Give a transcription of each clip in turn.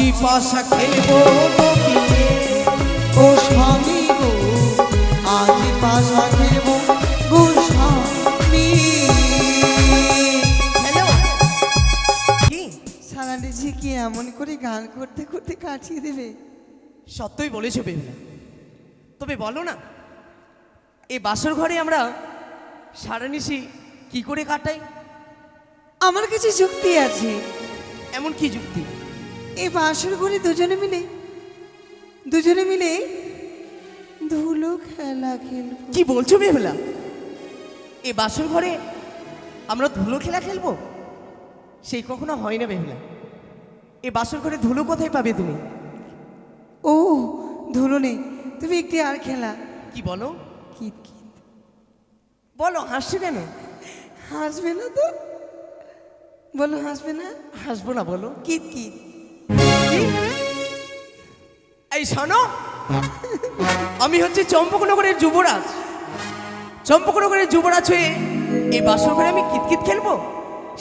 আজি পাশা খেলব নদীতে। ও স্বামী গো আজ পাশা খেলব গো স্বামী। হ্যালো? কি? সারাটি ঝি কি এমন করে গান করতে করতে কাটিয়ে দেবে? সত্যই বলেছ বেহুলা। তবে বলো না এই বাসর ঘরে আমরা সারা নিশি কি করে কাটাই? আমার কাছে যুক্তি আছে। এমন কি যুক্তি? এই বাসর ঘরে দুজনে মিলে দুজনে মিলে ধুলো খেলা খেলব। কি বলছো বেহুলা এ বাসর ঘরে আমরা ধুলো খেলা খেলব? সেই কখনো হয় না বেহুলা এ বাসর ঘরে ধুলো কোথায় পাবে তুমি? ও ধুলো নেই। তুমি একটি আর খেলা। কি বলো? কিত কিত। বলো হাসছে কেন? হাসবে না তো? বলো হাসবে না? হাসবো না বলো। কিত কিত। এই শোনো। আমি হচ্ছে চম্পকনগরের যুবরাজ। চম্পকনগরের যুবরাজ হয়ে এই বাসর ঘরে আমি কিতকিত খেলব?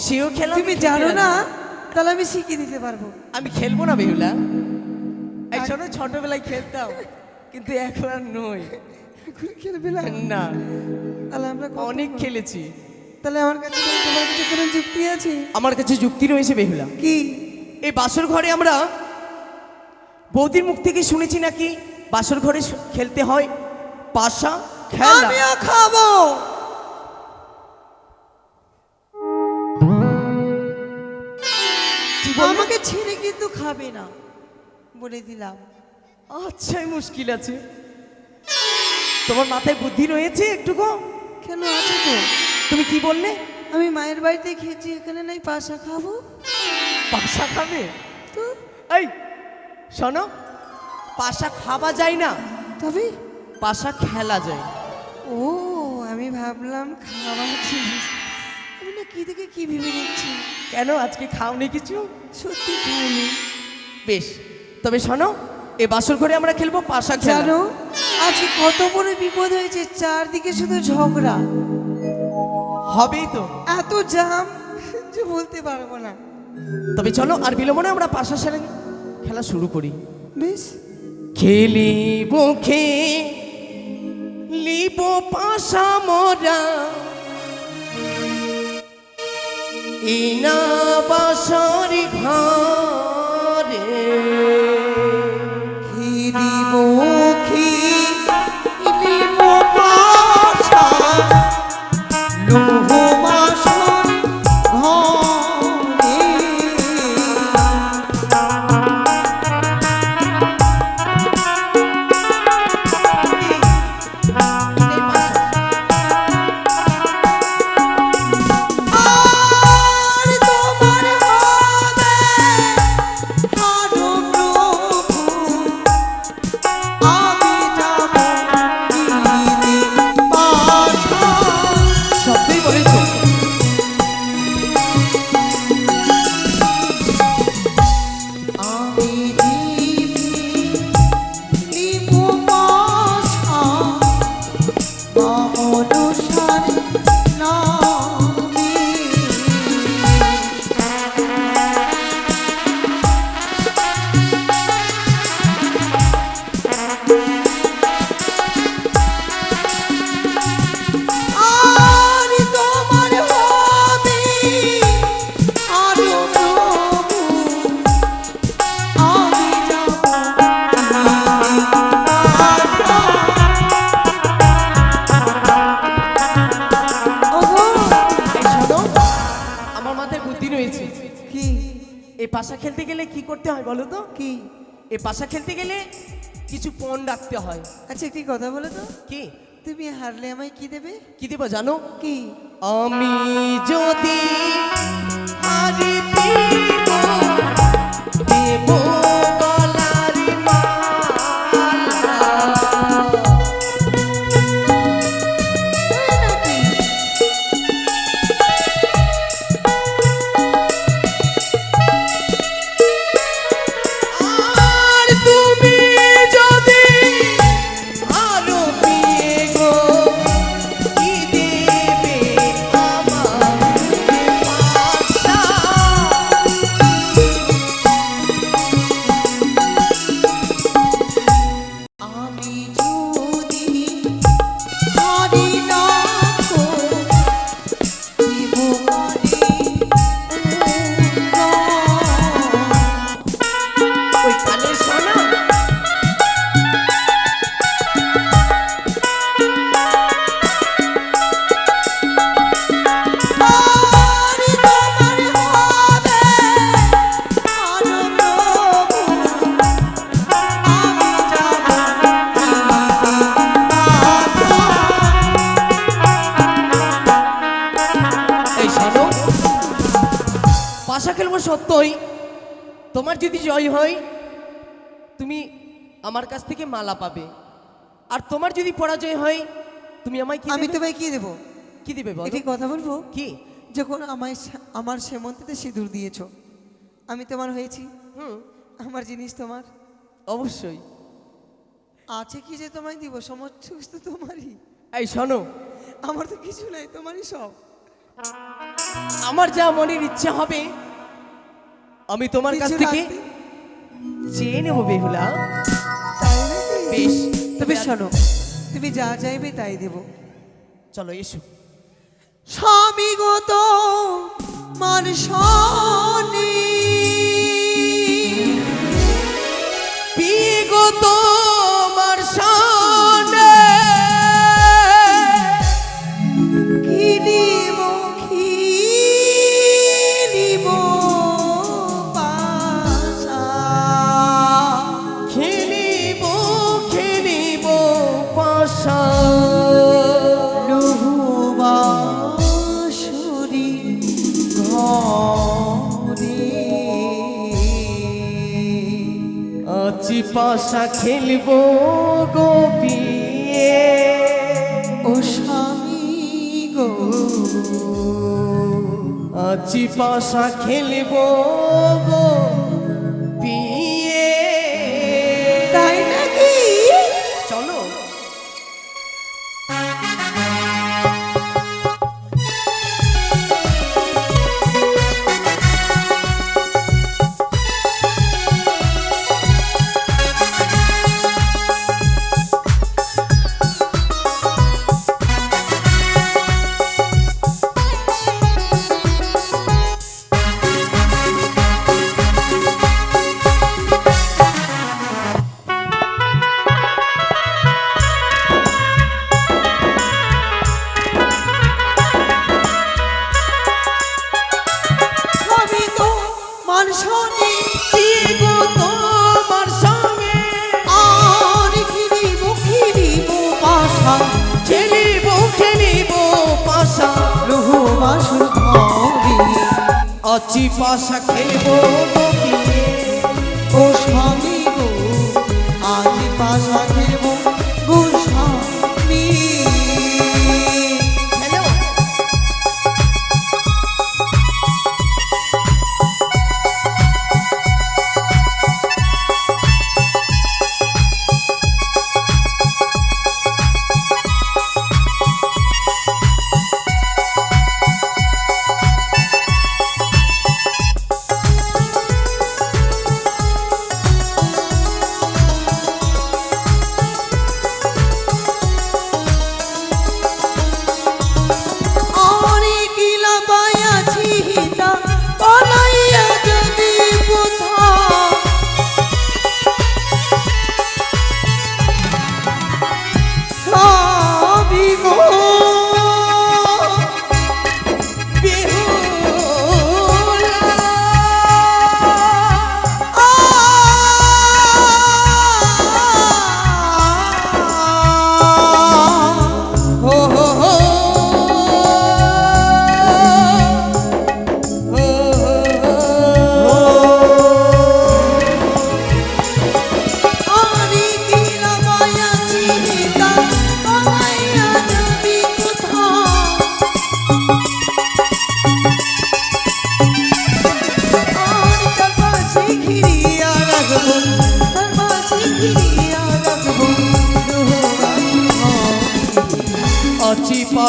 সেও খেলা তুমি জানো না তাহলে আমি শিখিয়ে দিতে পারব। আমি খেলব না বেহুলা। এই শোনো ছোটবেলায় খেলতাম কিন্তু এখন আর নই। এখন খেলবে না? না। তাহলে আমরা অনেক খেলেছি। তাহলে আমার কাছে তোমার কাছে কোনো যুক্তি আছে? আমার কাছে যুক্তি রয়েছে বেহুলা। কি? এই বাসর ঘরে আমরা বৌদির মুখ থেকে শুনেছি নাকি বাসর ঘরে খেলতে হয়? পাশা খেলা খাব। আমাকে ছেড়ে কিন্তু খাবে না বলে দিলাম। আচ্ছাই মুশকিল আছে। তোমার মাথায় বুদ্ধি রয়েছে একটুকু কেন আছে তো? তুমি কি বললে? আমি মায়ের বাড়িতে খেয়েছি এখানে নাই পাশা খাব। পাশা খাবে? তো? এই শোনো পাশা খাওয়া যায় না। তবে? পাশা খেলা যায়। ও আমি ভাবলাম খাবার জিনিস আমি না কি থেকে কি ভেবে নিচ্ছি কেন আজকে খাওনি কিছু? সত্যি খাইনি বেশ তবে শোনো এ বাসর ঘরে আমরা খেলব পাশা খেলা। জানো আজকে কত বড় বিপদ হয়েছে চারদিকে শুধু ঝগড়া। হবেই তো। এত জাম যে বলতে পারব না। তবে চলো আর বিলম্ব না আমরা পাশা খেলা খেলা শুরু করি। বেশ। খেলিব খে লিব পাশা মরা। ইনা পাশা খেলতে গেলে কি করতে হয় বলো তো? কি? এ পাশা খেলতে গেলে কিছু পণ রাখতে হয়। আচ্ছা একটি কথা বলো তো। কি? তুমি হারলে আমায় কি দেবে? কি দেবো জানো? কি? আমি যদি হারি সত্যই তোমার যদি জয় হয় তুমি আমার কাছ থেকে মালা পাবে। আর তোমার যদি পরাজয় হয় তুমি আমায় কি আমি তোমায় কি দেবো? কি দিবে বলো? একটি কথা বলব? কি? যখন আমায় আমার সেমন্তিতে সিঁদুর দিয়েছ আমি তোমার হয়েছি। হুম। আমার জিনিস তোমার। অবশ্যই। আছে কি যে তোমায় দিব? সমস্ত তো তোমারই। এই শোনো। আমার তো কিছু নাই তোমারই সব। আমার যা মনের ইচ্ছা হবে আমি তোমার কাছ থেকে চেয়ে নেব বেহুলা। তাই বেশ তবে শোনো তুমি যা চাইবে তাই দেব। চলো এসো। স্বামী গত বিয়ে খেলব খেলিব গো বিয়ে। ও স্বামী গো। আজি পাশা খেলব গো লুহুবাসুর ঘরে আছি পাশা ও স্বামী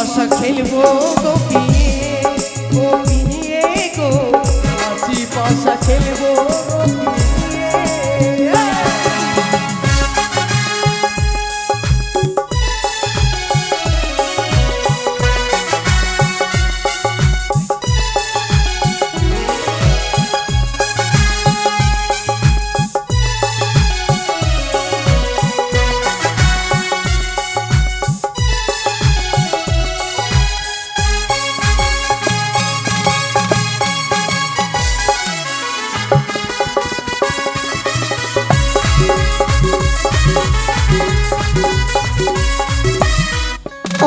পাশা খেলব গোপিয়ে গো। হাসি পাশা খেলব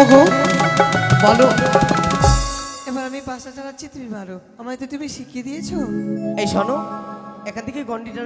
ওগো বলো। এবার আমি পাশা চালাচ্ছি তুমি মারো। আমায় তো তুমি শিখিয়ে দিয়েছ। এই শোনো এখান থেকে গন্ডিটা